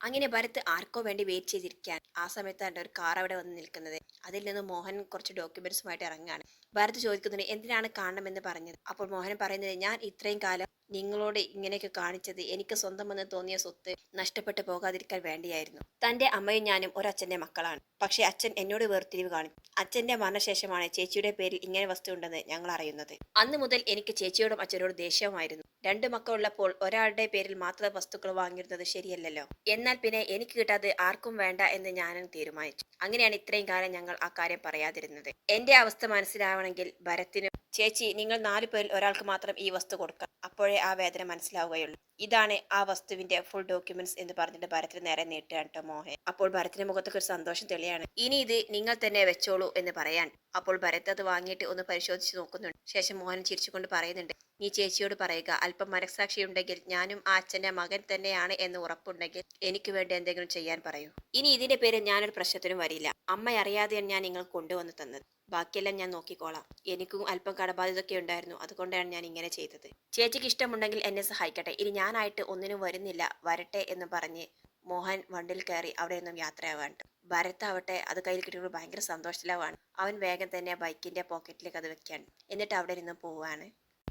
അങ്ങനെ ഭരത് ആർക്കോ വേണ്ടി വെയിറ്റ് ചെയ്തിരിക്കാൻ ആ സമയത്താണ് ഒരു കാർ അവിടെ വന്ന് നിൽക്കുന്നത്. അതിൽ നിന്ന് മോഹൻ കുറച്ച് ഡോക്യുമെന്റ്സുമായിട്ട് ഇറങ്ങുകയാണ്. ഭരത് ചോദിക്കുന്നത് എന്തിനാണ് കാണണമെന്ന് പറഞ്ഞത്? അപ്പോൾ മോഹൻ പറയുന്നത് ഞാൻ ഇത്രയും കാലം നിങ്ങളോട് ഇങ്ങനെയൊക്കെ കാണിച്ചത് എനിക്ക് സ്വന്തമെന്ന് തോന്നിയ സ്വത്ത് നഷ്ടപ്പെട്ടു പോകാതിരിക്കാൻ വേണ്ടിയായിരുന്നു. തന്റെ അമ്മയും ഞാനും ഒരച്ഛന്റെ മക്കളാണ്. പക്ഷേ അച്ഛൻ എന്നോട് വേർതിരിവ് കാണും അച്ഛന്റെ മരണശേഷമാണ് ചേച്ചിയുടെ പേരിൽ ഇങ്ങനെ വസ്തു ഉണ്ടെന്ന് ഞങ്ങൾ അറിയുന്നത്. അന്ന് മുതൽ എനിക്ക് ചേച്ചിയോടും അച്ഛനോടും ദേഷ്യമായിരുന്നു രണ്ട് മക്കളുള്ളപ്പോൾ ഒരാളുടെ പേരിൽ മാത്രം വസ്തുക്കൾ വാങ്ങിയിരുന്നത് ശരിയല്ലല്ലോ. എന്നാൽ പിന്നെ എനിക്ക് കിട്ടാതെ ആർക്കും വേണ്ട എന്ന് ഞാനും തീരുമാനിച്ചു. അങ്ങനെയാണ് ഇത്രയും കാലം ഞങ്ങൾ ആ കാര്യം പറയാതിരുന്നത്. എന്റെ അവസ്ഥ മനസ്സിലാവണമെങ്കിൽ ഭരത്തിനും ചേച്ചി നിങ്ങൾ നാലു പേരിൽ ഒരാൾക്ക് മാത്രം ഈ വസ്തു കൊടുക്കാം അപ്പോഴേ ആ വേദന മനസ്സിലാവുകയുള്ളൂ. ഇതാണ് ആ വസ്തുവിന്റെ ഫുൾ ഡോക്യുമെന്റ്സ് എന്ന് പറഞ്ഞിട്ട് ഭരത്തിന് നേരെ നീട്ടുകയാണ് കേട്ടോ മോഹൻ. അപ്പോൾ ഭരത്തിന്റെ മുഖത്തൊക്കെ ഒരു സന്തോഷം തെളിയാണ്. ഇനി ഇത് നിങ്ങൾ തന്നെ വെച്ചോളൂ എന്ന് പറയാൻ അപ്പോൾ ഭരത് അത് വാങ്ങിയിട്ട് ഒന്ന് പരിശോധിച്ച് നോക്കുന്നുണ്ട്. ശേഷം മോഹൻ ചിരിച്ചുകൊണ്ട് പറയുന്നുണ്ട് നീ ചേച്ചിയോട് പറയുക അല്പം മനസ്സാക്ഷി ഉണ്ടെങ്കിൽ ഞാനും ആ അച്ഛന്റെ മകൻ തന്നെയാണ് എന്ന് ഉറപ്പുണ്ടെങ്കിൽ എനിക്ക് വേണ്ടി എന്തെങ്കിലും ചെയ്യാൻ പറയൂ. ഇനി ഇതിന്റെ പേര് ഞാനൊരു പ്രശ്നത്തിനും വരില്ല. അമ്മ അറിയാതെയാണ് ഞാൻ നിങ്ങൾ കൊണ്ടുവന്ന് തന്നത്. ബാക്കിയെല്ലാം ഞാൻ നോക്കിക്കോളാം. എനിക്കും അല്പം കടബാധ്യതയൊക്കെ ഉണ്ടായിരുന്നു. അതുകൊണ്ടാണ് ഞാൻ ഇങ്ങനെ ചെയ്തത്. ചേച്ചിക്ക് ഇഷ്ടമുണ്ടെങ്കിൽ എന്നെ സഹായിക്കട്ടെ. ഇനി ഞാനായിട്ട് ഒന്നിനും വരുന്നില്ല. വരട്ടെ എന്ന് പറഞ്ഞ് മോഹൻ വണ്ടിൽ കയറി അവിടെ നിന്നും യാത്രയാവാണ്ട് ഭരത്താവട്ടെ അത് കയ്യിൽ കിട്ടിയപ്പോൾ ഭയങ്കര സന്തോഷത്തിലാവാണ്. അവൻ വേഗം തന്നെ ബൈക്കിന്റെ പോക്കറ്റിലേക്ക് അത് വെക്കുകയാണ് എന്നിട്ട് അവിടെ നിന്ന് പോവുകയാണ്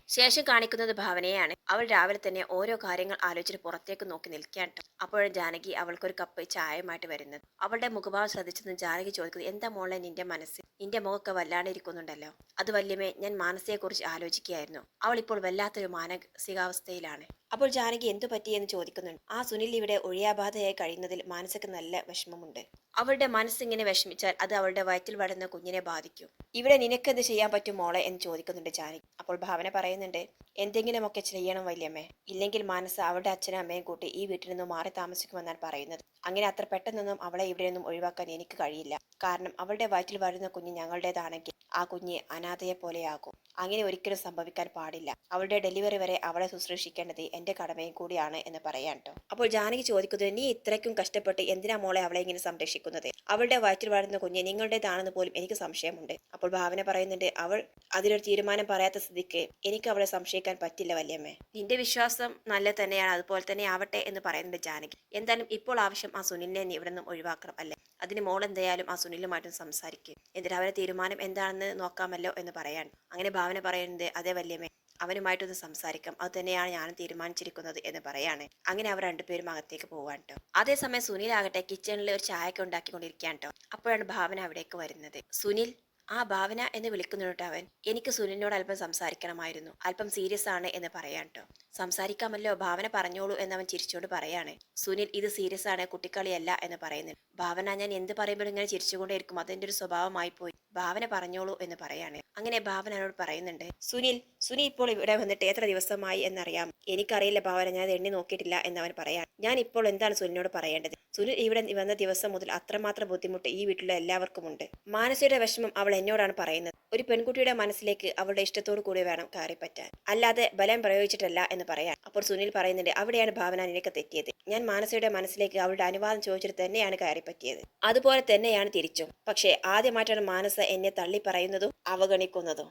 ശേഷം കാണിക്കുന്നത് ഭാവനയാണ് അവൾ രാവിലെ തന്നെ ഓരോ കാര്യങ്ങൾ ആലോചിച്ച് പുറത്തേക്ക് നോക്കി നിൽക്കാൻ അപ്പോഴും ജാനകി അവൾക്കൊരു കപ്പ് ചായയുമായിട്ട് വരുന്നത്. അവളുടെ മുഖഭാവം ശ്രദ്ധിച്ചെന്ന് ജാനകി ചോദിക്കുന്നത് എന്താ മോളെ നിന്റെ മനസ്സ്? നിന്റെ മുഖമൊക്കെ വല്ലാണ്ടിരിക്കുന്നുണ്ടല്ലോ. അത് വല്യമേ ഞാൻ മാനസയെക്കുറിച്ച് ആലോചിക്കുകയായിരുന്നു. അവൾ ഇപ്പോൾ വല്ലാത്തൊരു മാനസികാവസ്ഥയിലാണ്. അപ്പോൾ ജാനകി എന്തു പറ്റിയെന്ന് ചോദിക്കുന്നുണ്ട്. ആ സുനിൽ ഇവിടെ ഒഴിയാബാധയായി കഴിയുന്നതിൽ മാനസയ്ക്ക് നല്ല വിഷമമുണ്ട്. അവളുടെ മനസ്സിങ്ങനെ വിഷമിച്ചാൽ അത് അവളുടെ വയറ്റിൽ വളരുന്ന കുഞ്ഞിനെ ബാധിക്കും. ഇവിടെ നിനക്ക് നിനക്കെന്ത് ചെയ്യാൻ പറ്റും മോളെ? എന്ന് ചോദിക്കുന്നുണ്ട് ജാനകി. അപ്പോൾ ഭാവന പറയുന്നുണ്ട് എന്തെങ്കിലുമൊക്കെ ചെയ്യണം വല്യമ്മേ. ഇല്ലെങ്കിൽ മനസ്സ് അവളുടെ അച്ഛനും അമ്മയും കൂട്ടി ഈ വീട്ടിൽ നിന്നും മാറി താമസിക്കുമെന്നാണ് പറയുന്നത്. അങ്ങനെ അത്ര പെട്ടെന്നൊന്നും അവളെ ഇവിടെ നിന്നും ഒഴിവാക്കാൻ എനിക്ക് കഴിയില്ല. കാരണം അവളുടെ വയറ്റിൽ വരുന്ന കുഞ്ഞ് ഞങ്ങളുടേതാണെങ്കിൽ ആ കുഞ്ഞ് അനാഥയെ പോലെയാകും. അങ്ങനെ ഒരിക്കലും സംഭവിക്കാൻ പാടില്ല. അവളുടെ ഡെലിവറി വരെ അവളെ ശുശ്രൂഷിക്കേണ്ടത് എന്റെ കടമയും കൂടിയാണ് എന്ന് പറയാൻ കേട്ടോ അപ്പോൾ ജാനകി ചോദിക്കുന്നത് നീ ഇത്രയ്ക്കും കഷ്ടപ്പെട്ട് എന്തിനാ മോളെ അവളെ ഇങ്ങനെ സംരക്ഷിക്കുന്നത്? അവളുടെ വയറ്റിൽ വളരുന്ന കുഞ്ഞ് നിങ്ങളുടേതാണെന്ന് പോലും എനിക്ക് സംശയമുണ്ട്. അപ്പോൾ ഭാവന പറയുന്നുണ്ട് അവൾ അതിനൊരു തീരുമാനം പറയാത്ത സ്ഥിതിക്ക് എനിക്ക് അവളെ സംശയിക്കാൻ പറ്റില്ല വല്യമ്മേ. നിന്റെ വിശ്വാസം നല്ല തന്നെയാണ് അതുപോലെ തന്നെ ആവട്ടെ എന്ന് പറയുന്നുണ്ട് ജാനകി. എന്തായാലും ഇപ്പോൾ ആവശ്യം ആ സുനിലിനെ നീ ഇവിടെ നിന്നും ഒഴിവാക്കണം അല്ലേ? അതിന് മോൾ എന്തായാലും ആ സുനിലുമായിട്ടും സംസാരിക്കും. എന്നിട്ട് അവരെ തീരുമാനം എന്താണെന്ന് നോക്കാമല്ലോ എന്ന് പറയാൻ അങ്ങനെ ഭാവന പറയുന്നത് അതേ വല്യമ്മേ അവനുമായിട്ടൊന്ന് സംസാരിക്കാം. അത് തന്നെയാണ് ഞാൻ തീരുമാനിച്ചിരിക്കുന്നത് എന്ന് പറയാണ്. അങ്ങനെ അവർ രണ്ടുപേരും അകത്തേക്ക് പോവാൻ കേട്ടോ അതേസമയം സുനിൽ ആകട്ടെ കിച്ചണിൽ ഒരു ചായയൊക്കെ ഉണ്ടാക്കിക്കൊണ്ടിരിക്കാൻ കേട്ടോ അപ്പോഴാണ് ഭാവന അവിടേക്ക് വരുന്നത്. സുനിൽ ആ ഭാവന എന്ന് വിളിക്കുന്നുണ്ട് അവൻ. എനിക്ക് സുനിലിനോട് അല്പം സംസാരിക്കണമായിരുന്നു. അല്പം സീരിയസ് ആണ് എന്ന് പറയാൻ കേട്ടോ സംസാരിക്കാമല്ലോ ഭാവന പറഞ്ഞോളൂ എന്നവൻ ചിരിച്ചുകൊണ്ട് പറയാണ്. സുനിൽ ഇത് സീരിയസ് ആണ് കുട്ടിക്കളിയല്ല എന്ന് പറയുന്നു. ഭാവന ഞാൻ എന്ത് പറയുമ്പോഴും ഇങ്ങനെ ചിരിച്ചുകൊണ്ടേയിരിക്കും. അതെന്റെ ഒരു സ്വഭാവമായി പോയി ഭാവന പറഞ്ഞോളൂ എന്ന് പറയാണ്. അങ്ങനെ ഭാവന എന്നോട് പറയുന്നുണ്ട് സുനിൽ സുനിൽ ഇപ്പോൾ ഇവിടെ വന്നിട്ട് എത്ര ദിവസമായി എന്നറിയാം. എനിക്കറിയില്ല ഭാവന ഞാൻ എണ്ണി നോക്കിയിട്ടില്ല എന്ന് അവൻ പറയാൻ ഞാൻ ഇപ്പോൾ എന്താണ് സുനിലിനോട് പറയേണ്ടത്? സുനിൽ ഇവിടെ വന്ന ദിവസം മുതൽ അത്രമാത്രം ബുദ്ധിമുട്ട് ഈ വീട്ടിലെ എല്ലാവർക്കും ഉണ്ട് മാനസിയുടെ വിഷമം അവൾ എന്നോടാണ് പറയുന്നത്. ഒരു പെൺകുട്ടിയുടെ മനസ്സിലേക്ക് അവളുടെ ഇഷ്ടത്തോടു കൂടി വേണം കയറിപ്പറ്റാൻ അല്ലാതെ ബലം പ്രയോഗിച്ചിട്ടല്ല എന്ന് പറയാൻ. അപ്പോൾ സുനിൽ പറയുന്നുണ്ട് അവിടെയാണ് ഭാവന നിനക്ക് തെറ്റിയത്. ഞാൻ മാനസയുടെ മനസ്സിലേക്ക് അവളുടെ അനുവാദം ചോദിച്ചിട്ട് തന്നെയാണ് കയറിപ്പറ്റിയത് അതുപോലെ തന്നെയാണ് തിരിച്ചും. പക്ഷേ ആദ്യമായിട്ടാണ് മാനസ എന്നെ തള്ളി പറയുന്നതും അവഗണിക്കുന്നതും.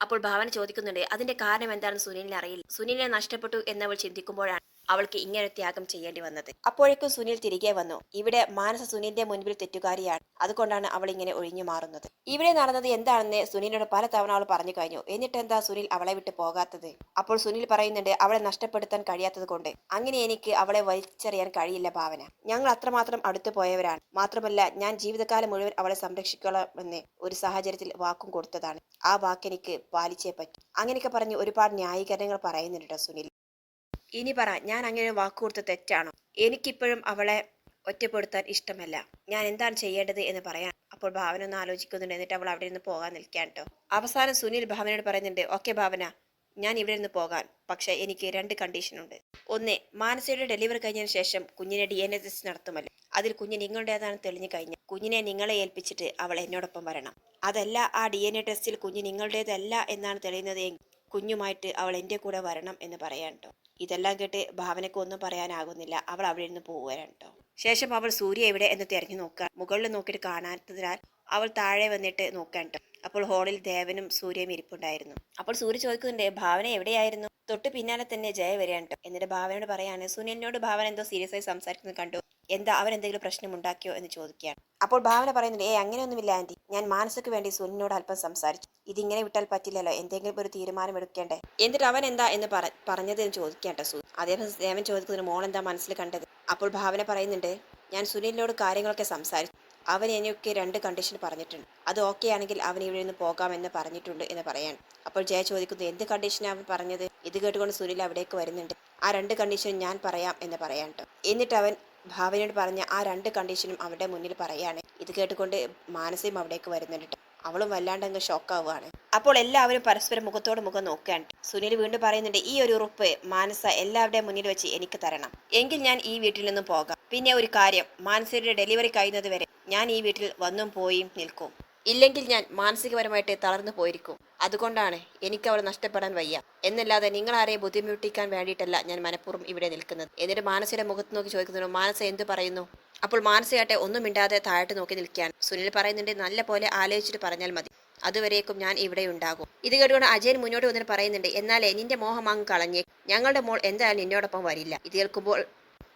അപ്പോൾ ഭാവന ചോദിക്കുന്നുണ്ട് അതിന്റെ കാരണം എന്താണെന്ന് സുനിലിന് അറിയില്ല. സുനിലിനെ നഷ്ടപ്പെട്ടു എന്നവൾ ചിന്തിക്കുമ്പോഴാണ് അവൾക്ക് ഇങ്ങനെ ത്യാഗം ചെയ്യേണ്ടി വന്നത്. അപ്പോഴേക്കും സുനിൽ തിരികെ വന്നു. ഇവിടെ മാനസ സുനിലിന്റെ മുൻപിൽ തെറ്റുകാരിയാണ്. അതുകൊണ്ടാണ് അവൾ ഇങ്ങനെ ഒഴിഞ്ഞു മാറുന്നത്. ഇവിടെ നടന്നത് എന്താണെന്ന് സുനിലിനോട് പല തവണ അവൾ പറഞ്ഞു കഴിഞ്ഞു. എന്നിട്ട് എന്താ സുനിൽ അവളെ വിട്ട് പോകാത്തത്? അപ്പോൾ സുനിൽ പറയുന്നുണ്ട് അവളെ നഷ്ടപ്പെടുത്താൻ കഴിയാത്തത് കൊണ്ട്. അങ്ങനെ എനിക്ക് അവളെ വലിച്ചെറിയാൻ കഴിയില്ല ഭാവന. ഞങ്ങൾ അത്രമാത്രം അടുത്തു പോയവരാണ്. മാത്രമല്ല ഞാൻ ജീവിതകാലം മുഴുവൻ അവളെ സംരക്ഷിക്കണമെന്ന് ഒരു സാഹചര്യത്തിൽ വാക്കും കൊടുത്തതാണ്. ആ വാക്കെനിക്ക് പാലിച്ചേ പറ്റൂ. അങ്ങനെയൊക്കെ പറഞ്ഞ് ഒരുപാട് ന്യായീകരണങ്ങൾ പറയുന്നുണ്ട് സുനിൽ. ഇനി പറ ഞാൻ അങ്ങനെ വാക്കുകൊടുത്ത തെറ്റാണോ? എനിക്കിപ്പോഴും അവളെ ഒറ്റപ്പെടുത്താൻ ഇഷ്ടമല്ല. ഞാൻ എന്താണ് ചെയ്യേണ്ടത് എന്ന് പറയാൻ. അപ്പോൾ ഭാവന ഒന്ന് ആലോചിക്കുന്നുണ്ട്. എന്നിട്ട് അവൾ അവിടെ നിന്ന് പോകാൻ നിൽക്കാൻ കേട്ടോ അവസാനം സുനിൽ ഭാവനയോട് പറയുന്നുണ്ട് ഓക്കെ ഭാവന ഞാൻ ഇവിടെ നിന്ന് പോകാൻ പക്ഷേ എനിക്ക് രണ്ട് കണ്ടീഷനുണ്ട് ഒന്ന് മാനസയുടെ ഡെലിവറി കഴിഞ്ഞതിന് ശേഷം കുഞ്ഞിനെ ഡി എൻ എ ടെസ്റ്റ് നടത്തുമല്ലോ. അതിൽ കുഞ്ഞ് നിങ്ങളുടേതാണ് തെളിഞ്ഞു കഴിഞ്ഞാൽ കുഞ്ഞിനെ നിങ്ങളെ ഏൽപ്പിച്ചിട്ട് അവൾ എന്നോടൊപ്പം വരണം. അതല്ല ആ ഡി എൻ എ ടെസ്റ്റിൽ കുഞ്ഞ് നിങ്ങളുടേതല്ല എന്നാണ് തെളിയുന്നത് കുഞ്ഞുമായിട്ട് അവൾ എന്റെ കൂടെ വരണം എന്ന് പറയാൻ കേട്ടോ ഇതെല്ലാം കേട്ട് ഭാവനയ്ക്ക് ഒന്നും പറയാനാകുന്നില്ല. അവൾ അവിടെ നിന്ന് പോവുകയാണ് കേട്ടോ ശേഷം അവൾ സൂര്യ എവിടെ എന്ന് തിരഞ്ഞു നോക്കുക. മുകളിൽ നോക്കിയിട്ട് കാണാത്തതിനാൽ അവൾ താഴെ വന്നിട്ട് നോക്കാൻ കേട്ടോ അപ്പോൾ ഹോളിൽ ദേവനും സൂര്യയും ഇരിപ്പുണ്ടായിരുന്നു. അപ്പോൾ സൂര്യ ചോദിക്കുന്നുണ്ട് ഭാവന എവിടെയായിരുന്നു? തൊട്ട് പിന്നാലെ തന്നെ ജയ വരികയാണ് എന്നിട്ട് ഭാവനയോട് പറയാണ് സുനിലിനോട് ഭാവന എന്തോ സീരിയസ് ആയി സംസാരിക്കുന്നത് കണ്ടു. എന്താ അവൻ എന്തെങ്കിലും പ്രശ്നം ഉണ്ടാക്കിയോ എന്ന് ചോദിക്കുകയാണ്. അപ്പോൾ ഭാവന പറയുന്നുണ്ട് ഏ അങ്ങനെയൊന്നുമില്ല ആന്റി ഞാൻ മാനസക്ക് വേണ്ടി സുനിനോട് അല്പം സംസാരിച്ചു. ഇതിങ്ങനെ വിട്ടാൽ പറ്റില്ലല്ലോ. എന്തെങ്കിലും ഒരു തീരുമാനം എടുക്കേണ്ടേ? എന്നിട്ട് അവൻ എന്താ എന്ന് പറ പറഞ്ഞത് എന്ന് ചോദിക്കട്ടെ സു അദ്ദേഹം ദേവൻ ചോദിക്കുന്നതിന് മോൾ എന്താ മനസ്സിൽ കണ്ടത്? അപ്പോൾ ഭാവന പറയുന്നുണ്ട് ഞാൻ സുനിലിനോട് കാര്യങ്ങളൊക്കെ സംസാരിച്ചു. അവൻ എനിക്ക് രണ്ട് കണ്ടീഷൻ പറഞ്ഞിട്ടുണ്ട്. അത് ഓക്കെ ആണെങ്കിൽ അവൻ ഇവിടെ നിന്ന് പോകാമെന്ന് പറഞ്ഞിട്ടുണ്ട് എന്ന് പറയാൻ അപ്പോൾ ജയ ചോദിക്കുന്നു എന്ത് കണ്ടീഷനാണ് അവൻ പറഞ്ഞത്? ഇത് കേട്ടുകൊണ്ട് സുനിൽ അവിടേക്ക് വരുന്നുണ്ട്. ആ രണ്ട് കണ്ടീഷൻ ഞാൻ പറയാം എന്ന് പറയാൻ ട്ടോ എന്നിട്ട് അവൻ ഭാവനയോട് പറഞ്ഞ ആ രണ്ട് കണ്ടീഷനും അവരുടെ മുന്നിൽ പറയുകയാണ്. ഇത് കേട്ടുകൊണ്ട് മാനസയും അവിടേക്ക് വരുന്നുണ്ട്. അവളും വല്ലാണ്ട് അങ്ങ് ഷോക്കാവുകയാണ് അപ്പോൾ എല്ലാവരും പരസ്പരം മുഖത്തോട് മുഖം നോക്കുകയാണ് സുനിൽ വീണ്ടും പറയുന്നുണ്ട് ഈ ഒരു ഉറുപ്പ് മാനസ എല്ലാവരുടെയും മുന്നിൽ വെച്ച് എനിക്ക് തരണം. എങ്കിൽ ഞാൻ ഈ വീട്ടിൽ നിന്നും പോകാം. പിന്നെ ഒരു കാര്യം മാനസയുടെ ഡെലിവറി കഴിയുന്നത് വരെ ഞാൻ ഈ വീട്ടിൽ വന്നും പോയും നിൽക്കും. ഇല്ലെങ്കിൽ ഞാൻ മാനസികപരമായിട്ട് തളർന്നു പോയിരിക്കും. അതുകൊണ്ടാണ് എനിക്ക് അവൾ നഷ്ടപ്പെടാൻ വയ്യ. എന്നല്ലാതെ നിങ്ങളാരെയും ബുദ്ധിമുട്ടിക്കാൻ വേണ്ടിയിട്ടല്ല ഞാൻ മനഃപൂർവം ഇവിടെ നിൽക്കുന്നത്. എന്നിട്ട് മാനസയുടെ മുഖത്ത് നോക്കി ചോദിക്കുന്നു മാനസ എന്തു പറയുന്നു? അപ്പോൾ മാനസയാട്ടെ ഒന്നും മിണ്ടാതെ താഴോട്ട് നോക്കി നിൽക്കുകയാണ്. സുനിൽ പറയുന്നുണ്ട് നല്ല പോലെ ആലോചിച്ചിട്ട് പറഞ്ഞാൽ മതി. അതുവരേക്കും ഞാൻ ഇവിടെ ഉണ്ടാകും. ഇത് കേട്ടുകൊണ്ട് അജയൻ മുന്നോട്ട് വന്നിട്ട് പറയുന്നുണ്ട് എന്നാലേ നിന്റെ മോഹം അങ്ങ് കളഞ്ഞേ. ഞങ്ങളുടെ മോൾ എന്തായാലും നിന്നോടൊപ്പം വരില്ല. ഇത് കേൾക്കുമ്പോൾ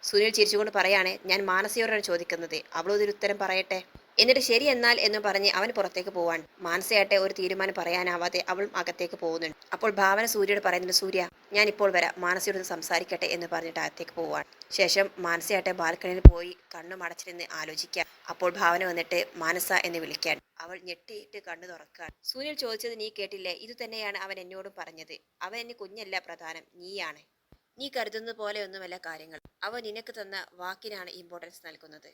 സുനിൽ ചിരിച്ചുകൊണ്ട് പറയാണ് ഞാൻ മാനസയോടാണ് ചോദിക്കുന്നത്. അവളൊരു ഉത്തരം പറയട്ടെ? എന്നിട്ട് ശരി എന്നാൽ എന്ന് പറഞ്ഞ് അവൻ പുറത്തേക്ക് പോവാൻ. മാനസയാട്ടെ ഒരു തീരുമാനം പറയാനാവാതെ അവൾ അകത്തേക്ക് പോകുന്നുണ്ട്. അപ്പോൾ ഭാവന സൂര്യയോട് പറയുന്നുണ്ട് സൂര്യ ഞാൻ ഇപ്പോൾ വരാം. മാനസയോട് സംസാരിക്കട്ടെ എന്ന് പറഞ്ഞിട്ട് അകത്തേക്ക് പോവാൻ. ശേഷം മാനസയാട്ടെ ബാൽക്കണിയിൽ പോയി കണ്ണു മടച്ചിരുന്ന് ആലോചിക്കുക അപ്പോൾ ഭാവന വന്നിട്ട് മാനസ എന്ന് വിളിക്കാൻ. അവൾ ഞെട്ടിയിട്ട് കണ്ണു തുറക്കാൻ. സൂര്യൻ ചോദിച്ചത് നീ കേട്ടില്ലേ? ഇത് തന്നെയാണ് അവൻ എന്നോടും പറഞ്ഞത്. അവൻ എന്നെ കുഞ്ഞല്ല പ്രധാനം. നീയാണ്. നീ കരുതുന്ന പോലെയൊന്നുമല്ല കാര്യങ്ങൾ. അവൻ നിനക്ക് തന്ന വാക്കിനാണ് ഇമ്പോർട്ടൻസ് നൽകുന്നത്.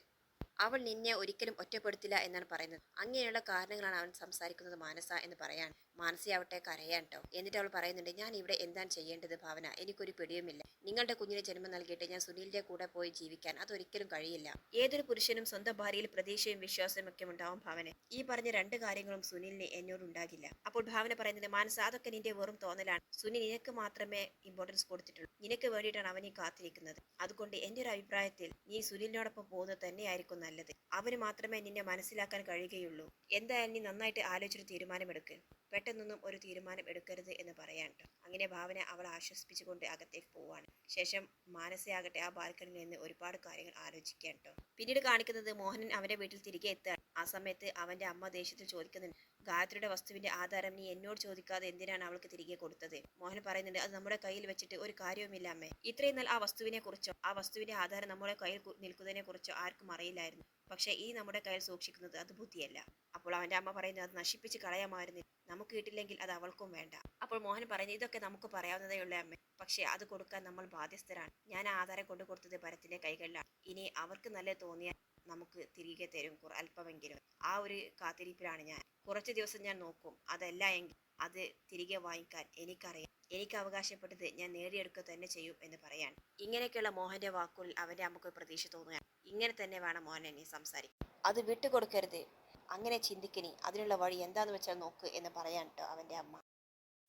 അവൾ നിന്നെ ഒരിക്കലും ഒറ്റപ്പെടുത്തില്ല എന്നാണ് പറയുന്നത്. അങ്ങനെയുള്ള കാരണങ്ങളാണ് അവൻ സംസാരിക്കുന്നത് മാനസ എന്ന് പറയാൻ. മാനസയാവട്ടെ കരയാൻ ട്ടോ. എന്നിട്ട് അവൾ പറയുന്നുണ്ട് ഞാൻ ഇവിടെ എന്താണ് ചെയ്യേണ്ടത് ഭാവന? എനിക്കൊരു പിടിയുമില്ല. നിങ്ങളുടെ കുഞ്ഞിന് ജന്മം നൽകിയിട്ട് ഞാൻ സുനിലിന്റെ കൂടെ പോയി ജീവിക്കാൻ അതൊരിക്കലും കഴിയില്ല. ഏതൊരു പുരുഷനും സ്വന്തം ഭാര്യയിൽ പ്രതീക്ഷയും വിശ്വാസവും ഒക്കെ ഉണ്ടാവും ഭാവന. ഈ പറഞ്ഞ രണ്ട് കാര്യങ്ങളും സുനിലിന് എന്നോട് ഉണ്ടാകില്ല. അപ്പോൾ ഭാവന പറയുന്നത് മാനസ അതൊക്കെ നിന്റെ വെറും തോന്നലാണ്. സുനിൽ നിനക്ക് മാത്രമേ ഇമ്പോർട്ടൻസ് കൊടുത്തിട്ടുള്ളൂ. നിനക്ക് വേണ്ടിയിട്ടാണ് അവൻ ഈ കാത്തിരിക്കുന്നത്. അതുകൊണ്ട് എന്റെ ഒരു അഭിപ്രായത്തിൽ നീ സുനിലിനോടൊപ്പം പോകുന്നത് തന്നെയായിരിക്കും നല്ലത്. അവന് മാത്രമേ നിന്നെ മനസ്സിലാക്കാൻ കഴിയുകയുള്ളൂ. എന്തായാലും നീ നന്നായിട്ട് ആലോചിച്ചൊരു തീരുമാനമെടുക്ക്. പെട്ടെന്നൊന്നും ഒരു തീരുമാനം എടുക്കരുത് എന്ന് പറയാൻ അങ്ങനെ ഭാവന അവൾ ആശ്വസിപ്പിച്ചുകൊണ്ട് അകത്തേക്ക് പോവാണ്. ശേഷം മാനസയാകട്ടെ ആ ബാൽക്കണിയിൽ നിന്ന് ഒരുപാട് കാര്യങ്ങൾ ആലോചിക്കാൻ പിന്നീട് കാണിക്കുന്നത് മോഹനൻ അവന്റെ വീട്ടിൽ തിരികെ എത്തുകയാണ്. ആ സമയത്ത് അവന്റെ അമ്മ ദേഷ്യത്തിൽ ചോദിക്കുന്നുണ്ട് ഗായത്രിയുടെ വസ്തുവിന്റെ ആധാരം നീ എന്നോട് ചോദിക്കാതെ എന്തിനാണ് അവൾക്ക് തിരികെ കൊടുത്തത്? മോഹൻ പറയുന്നുണ്ട് അത് നമ്മുടെ കയ്യിൽ വെച്ചിട്ട് ഒരു കാര്യവുമില്ല അമ്മേ. ഇത്രയും നാൾ ആ വസ്തുവിനെ കുറിച്ചോ ആ വസ്തുവിന്റെ ആധാരം നമ്മുടെ കയ്യിൽ നിൽക്കുന്നതിനെ കുറിച്ചോ ആർക്കും അറിയില്ലായിരുന്നു. പക്ഷേ ഈ നമ്മുടെ കയ്യിൽ സൂക്ഷിക്കുന്നത് അത് ബുദ്ധിയല്ല. അപ്പോൾ അവന്റെ അമ്മ പറയുന്നത് അത് നശിപ്പിച്ച് കളയാമായിരുന്നു. നമുക്ക് കിട്ടില്ലെങ്കിൽ അത് അവൾക്കും വേണ്ട. അപ്പോൾ മോഹൻ പറയുന്നത് ഇതൊക്കെ നമുക്ക് പറയാവുന്നതേ ഉള്ളൂ അമ്മ. പക്ഷേ അത് കൊടുക്കാൻ നമ്മൾ ബാധ്യസ്ഥരാണ്. ഞാൻ ആധാരം കൊണ്ടു കൊടുത്തത് ഭരത്തിന്റെ കൈകളിലാണ്. ഇനി അവർക്ക് നല്ല തോന്നിയാൽ നമുക്ക് തിരികെ തരും അല്പമെങ്കിലും. ആ ഒരു കാത്തിരിപ്പിലാണ് ഞാൻ. കുറച്ച് ദിവസം ഞാൻ നോക്കും. അതല്ല എങ്കിൽ അത് തിരികെ വാങ്ങിക്കാൻ എനിക്കറിയാം. എനിക്ക് അവകാശപ്പെട്ടത് ഞാൻ നേടിയെടുക്കുക തന്നെ ചെയ്യും എന്ന് പറയാൻ ഇങ്ങനെയൊക്കെയുള്ള മോഹന്റെ വാക്കുകളിൽ അവന്റെ അമ്മയ്ക്ക് പ്രതീക്ഷ തോന്നുകയാണ്. ഇങ്ങനെ തന്നെ വേണം മോഹൻ എന്നെ സംസാരിക്കും അത് വിട്ടുകൊടുക്കരുത്. അങ്ങനെ ചിന്തിക്കണി. അതിനുള്ള വഴി എന്താന്ന് വെച്ചാൽ നോക്ക് എന്ന് പറയാൻ കേട്ടോ അവന്റെ അമ്മ.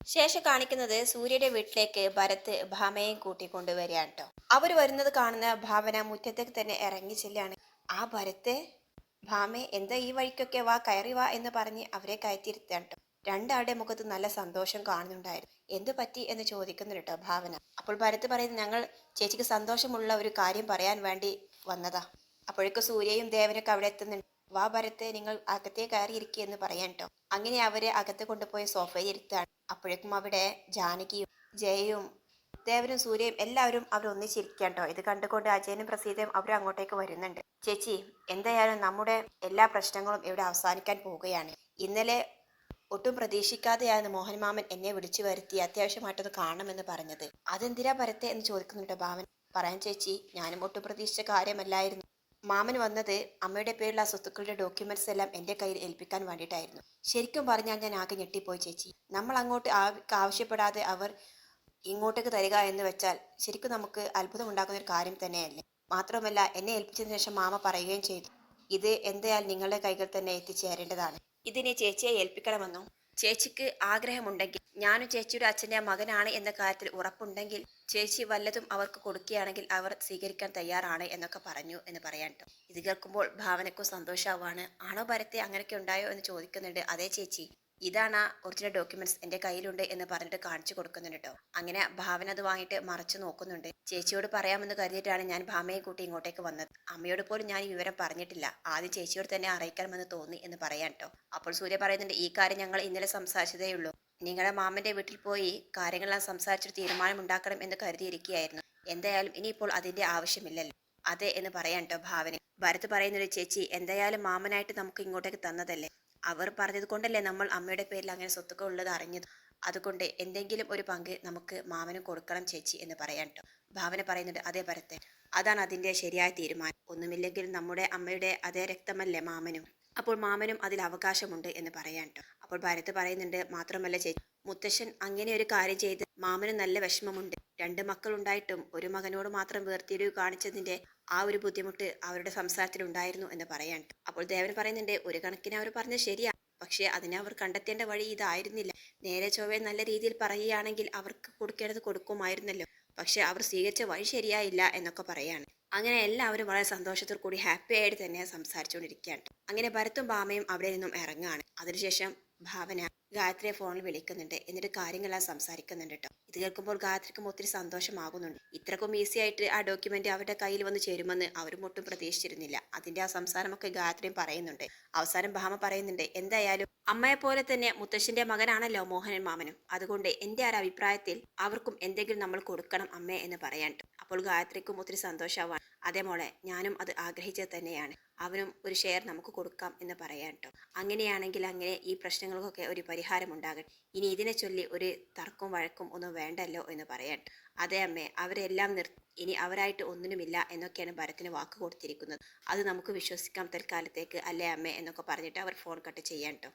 ശേഷം കാണിക്കുന്നത് സൂര്യയുടെ വീട്ടിലേക്ക് ഭരത് ഭാമയെ കൂട്ടിക്കൊണ്ടുവരികയാണ് കേട്ടോ അവർ വരുന്നത് കാണുന്ന ഭാവന മുറ്റത്തേക്ക് തന്നെ ഇറങ്ങി ചെല്ലാണ് ആ ഭരത്തെ ഭാമെ എന്താ ഈ വഴിക്കൊക്കെ വാ കയറി വാ എന്ന് പറഞ്ഞ് അവരെ കയറ്റിയിരുത്താണ് രണ്ടാളുടെ മുഖത്ത് നല്ല സന്തോഷം കാണുന്നുണ്ടായിരുന്നു. എന്തു പറ്റി? എന്ന് ചോദിക്കുന്നു കേട്ടോ ഭാവന. അപ്പോൾ ഭരത് പറയുന്നത് ഞങ്ങൾ ചേച്ചിക്ക് സന്തോഷമുള്ള ഒരു കാര്യം പറയാൻ വേണ്ടി വന്നതാ. അപ്പോഴേക്കും സൂര്യയും ദേവനൊക്കെ അവിടെ എത്തുന്നുണ്ട്. വാ ഭരത്തെ നിങ്ങൾ അകത്തേ കയറിയിരിക്കുക എന്ന് പറയാൻ കേട്ടോ അങ്ങനെ അവരെ അകത്ത് കൊണ്ടുപോയി സോഫയിൽ ഇരുത്താണ് അപ്പോഴേക്കും അവിടെ ജാനകിയും ജയയും ദേവനും സൂര്യയും എല്ലാവരും അവർ ഒന്നിച്ചിരിക്കാൻ കേട്ടോ ഇത് കണ്ടുകൊണ്ട് അജയനും പ്രസീതയും അവർ അങ്ങോട്ടേക്ക് വരുന്നുണ്ട്. ചേച്ചി എന്തായാലും നമ്മുടെ എല്ലാ പ്രശ്നങ്ങളും ഇവിടെ അവസാനിക്കാൻ പോവുകയാണ്. ഇന്നലെ ഒട്ടും പ്രതീക്ഷിക്കാതെയായിരുന്നു മോഹൻ മാമൻ എന്നെ വിളിച്ചു വരുത്തി അത്യാവശ്യമായിട്ടത് കാണണമെന്ന് പറഞ്ഞത്. അതെന്തിനാ പരത്തെ എന്ന് ചോദിക്കുന്നുണ്ട് ഭാവൻ പറയാൻ ചേച്ചി ഞാനും ഒട്ടും പ്രതീക്ഷിച്ച കാര്യമല്ലായിരുന്നു. മാമൻ വന്നത് അമ്മയുടെ പേരിലുള്ള സ്വത്തുക്കളുടെ ഡോക്യുമെന്റ്സ് എല്ലാം എന്റെ കയ്യിൽ ഏൽപ്പിക്കാൻ വേണ്ടിയിട്ടായിരുന്നു. ശരിക്കും പറഞ്ഞാൽ ഞാൻ ആകെ ഞെട്ടിപ്പോയി ചേച്ചി. നമ്മൾ അങ്ങോട്ട് ആവ- ആവശ്യപ്പെടാതെ അവർ ഇങ്ങോട്ടേക്ക് തരിക എന്ന് വെച്ചാൽ ശരിക്കും നമുക്ക് അത്ഭുതം ഉണ്ടാക്കുന്ന ഒരു കാര്യം തന്നെയല്ലേ? മാത്രമല്ല എന്നെ ഏൽപ്പിച്ചതിന് ശേഷം മാമ പറയുകയും ചെയ്തു. ഇത് എന്തായാലും നിങ്ങളുടെ കൈകൾ തന്നെ എത്തിച്ചേരേണ്ടതാണ്. ഇതിനെ ചേച്ചിയെ ഏൽപ്പിക്കണമെന്നും ചേച്ചിക്ക് ആഗ്രഹമുണ്ടെങ്കിൽ ഞാനും ചേച്ചിയുടെ അച്ഛന്റെ മകനാണ് എന്ന കാര്യത്തിൽ ഉറപ്പുണ്ടെങ്കിൽ ചേച്ചി വല്ലതും അവർക്ക് കൊടുക്കുകയാണെങ്കിൽ അവർ സ്വീകരിക്കാൻ തയ്യാറാണ് എന്നൊക്കെ പറഞ്ഞു എന്ന് പറയാൻ കേട്ടോ ഇത് കേൾക്കുമ്പോൾ ഭാവനക്കും സന്തോഷമാവാണ് ആണോ ഭരത്തെ അങ്ങനെയൊക്കെ ഉണ്ടായോ എന്ന് ചോദിക്കുന്നുണ്ട്. അതേ ചേച്ചി. ഇതാണ് ഒറിജിനൽ ഡോക്യുമെന്റ്സ് എന്റെ കയ്യിലുണ്ട് എന്ന് പറഞ്ഞിട്ട് കാണിച്ചു കൊടുക്കുന്നുണ്ട് കേട്ടോ അങ്ങനെ ഭാവന അത് വാങ്ങിയിട്ട് മറച്ചു നോക്കുന്നുണ്ട്. ചേച്ചിയോട് പറയാമെന്ന് കരുതിയിട്ടാണ് ഞാൻ ഭാമയെ കൂട്ടി ഇങ്ങോട്ടേക്ക് വന്നത്. അമ്മയോട് പോലും ഞാൻ ഈ വിവരം പറഞ്ഞിട്ടില്ല. ആദ്യം ചേച്ചിയോട് തന്നെ അറിയിക്കണമെന്ന് തോന്നി എന്ന് പറയാൻ കേട്ടോ അപ്പോൾ സൂര്യ പറയുന്നുണ്ട് ഈ കാര്യം ഞങ്ങൾ ഇന്നലെ സംസാരിച്ചതേ ഉള്ളൂ. നിങ്ങളുടെ മാമന്റെ വീട്ടിൽ പോയി കാര്യങ്ങളെല്ലാം സംസാരിച്ചൊരു തീരുമാനം ഉണ്ടാക്കണം എന്ന് കരുതിയിരിക്കുകയായിരുന്നു. എന്തായാലും ഇനിയിപ്പോൾ അതിന്റെ ആവശ്യമില്ലല്ലോ. അതെ എന്ന് പറയാൻ കേട്ടോ ഭാവന. ഭരത് പറയുന്നൊരു ചേച്ചി എന്തായാലും മാമനായിട്ട് നമുക്ക് ഇങ്ങോട്ടേക്ക് തന്നതല്ലേ? അവർ പറഞ്ഞത് കൊണ്ടല്ലേ നമ്മൾ അമ്മയുടെ പേരിൽ അങ്ങനെ സ്വത്തുക്കൾ ഉള്ളത് അറിഞ്ഞത്? അതുകൊണ്ട് എന്തെങ്കിലും ഒരു പങ്ക് നമുക്ക് മാമന് കൊടുക്കണം ചേച്ചി എന്ന് പറയാൻ ഭാവന പറയുന്നുണ്ട് അതേ പരത്തെ അതാണ് അതിന്റെ ശരിയായ തീരുമാനം. ഒന്നുമില്ലെങ്കിൽ നമ്മുടെ അമ്മയുടെ അതേ രക്തമല്ലേ മാമനും? അപ്പോൾ മാമനും അതിൽ അവകാശമുണ്ട് എന്ന് പറയാൻ അപ്പോൾ ഭരത് പറയുന്നുണ്ട് മാത്രമല്ല ചേച്ചി മുത്തശ്ശൻ അങ്ങനെ ഒരു കാര്യം ചെയ്ത് മാമന് നല്ല വിഷമമുണ്ട്. രണ്ട് മക്കളുണ്ടായിട്ടും ഒരു മകനോട് മാത്രം വേർതിരിവ് കാണിച്ചതിന്റെ ആ ഒരു ബുദ്ധിമുട്ട് അവരുടെ സംസാരത്തിൽ ഉണ്ടായിരുന്നു എന്ന് പറയാൻ. അപ്പോൾ ദേവൻ പറയുന്നുണ്ട് ഒരു കണക്കിന് അവർ പറഞ്ഞ ശരിയാ. പക്ഷേ അതിനെ അവർ കണ്ടെത്തേണ്ട വഴി ഇതായിരുന്നില്ല. നേരെ ചൊവ്വെ നല്ല രീതിയിൽ പറയുകയാണെങ്കിൽ അവർക്ക് കൊടുക്കേണ്ടത് കൊടുക്കുമായിരുന്നല്ലോ. പക്ഷെ അവർ സ്വീകരിച്ച വഴി ശരിയായില്ല എന്നൊക്കെ പറയാണ്. അങ്ങനെ എല്ലാവരും വളരെ സന്തോഷത്തോടു കൂടി ഹാപ്പി ആയിട്ട് തന്നെ സംസാരിച്ചുകൊണ്ടിരിക്കുകയാണ്. അങ്ങനെ ഭരത്തും ബാമയും അവിടെ നിന്നും ഇറങ്ങുകയാണ്. അതിനുശേഷം ഭാവന ഗായത്രിയെ ഫോണിൽ വിളിക്കുന്നുണ്ട്. എന്നിട്ട് കാര്യങ്ങളെല്ലാം സംസാരിക്കുന്നുണ്ട് കേട്ടോ ഇത് കേൾക്കുമ്പോൾ ഗായത്രിക്കും ഒത്തിരി സന്തോഷമാകുന്നുണ്ട്. ഇത്രക്കും ഈസി ആയിട്ട് ആ ഡോക്യുമെന്റ് അവരുടെ കയ്യിൽ വന്ന് ചേരുമെന്ന് അവരും ഒട്ടും പ്രതീക്ഷിച്ചിരുന്നില്ല. അതിന്റെ ആ സംസാരമൊക്കെ ഗായത്രിയും പറയുന്നുണ്ട്. അവസാനം ഭാമ പറയുന്നുണ്ട് എന്തായാലും അമ്മയെ പോലെ തന്നെ മുത്തശ്ശന്റെ മകനാണല്ലോ മോഹനൻ മാമനും. അതുകൊണ്ട് എന്റെ ആ അഭിപ്രായത്തിൽ അവർക്കും എന്തെങ്കിലും നമ്മൾ കൊടുക്കണം അമ്മയെ എന്ന് പറയാൻ അപ്പോൾ ഗായത്രിക്കും ഒത്തിരി സന്തോഷമാവാണ് അതേ മോളെ ഞാനും അത് ആഗ്രഹിച്ചത് തന്നെയാണ്. അവനും ഒരു ഷെയർ നമുക്ക് കൊടുക്കാം എന്ന് പറയാം കേട്ടോ അങ്ങനെയാണെങ്കിൽ അങ്ങനെ ഈ പ്രശ്നങ്ങൾക്കൊക്കെ ഒരു പരിഹാരം ഉണ്ടാകട്ടെ. ഇനി ഇതിനെ ചൊല്ലി ഒരു തർക്കവും വഴക്കും ഒന്നും വേണ്ടല്ലോ എന്ന് പറയാട്ടോ അതേ അമ്മേ അവരെല്ലാം നിർ ഇനി അവരായിട്ട് ഒന്നിനുമില്ല എന്നൊക്കെയാണ് ഭരത്തിന് വാക്ക് കൊടുത്തിരിക്കുന്നത്. അത് നമുക്ക് വിശ്വസിക്കാം തൽക്കാലത്തേക്ക് അല്ലേ അമ്മേ? എന്നൊക്കെ പറഞ്ഞിട്ട് അവർ ഫോൺ കട്ട് ചെയ്യാം ട്ടോ.